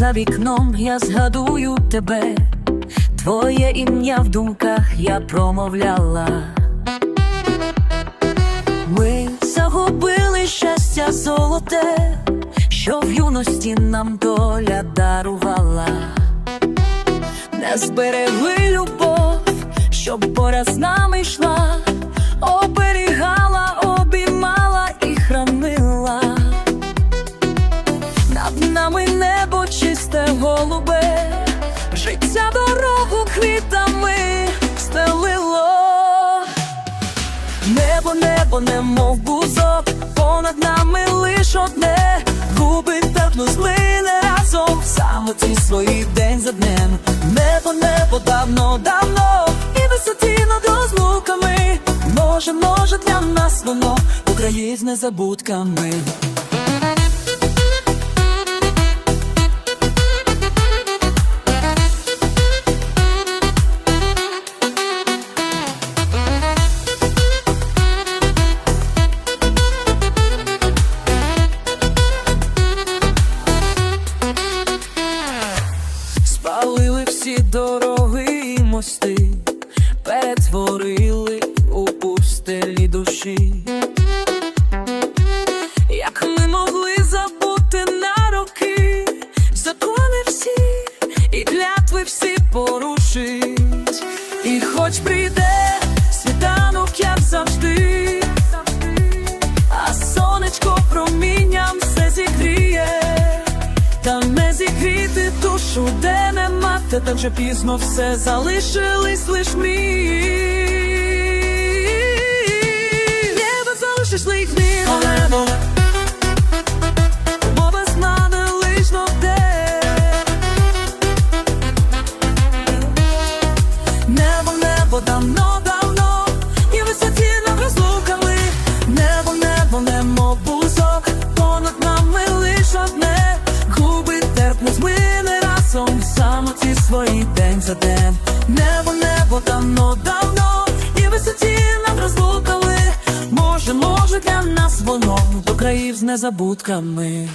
за вікном, я згадую тебе, твоє ім'я в думках я промовляла. Ми загубили щастя золоте, що в юності нам доля дарувала, не зберегли любов, щоб пора з нами йшла, оберігала, обіймала і хранила. Над нами небо чисте голубе, життя дорогу квітами стелило. Небо, небо, немов бузок, понад нами лиш одне, губи тепло злине разом, самоті свої день за днем. Небо, небо, давно, давно, і висоті над розлуками. Може, може для нас воно Україн з незабудками. Мости, перетворили у пустелі душі. Як ми могли забути на роки, закони всі і клятви всі порушить, і хоч прийде та так же пізно все залишились лиш мрії. Самоті свої день за день. Небо, небо, давно, давно, і висоті нам розлукали. Може, може для нас воно до країв з незабутками.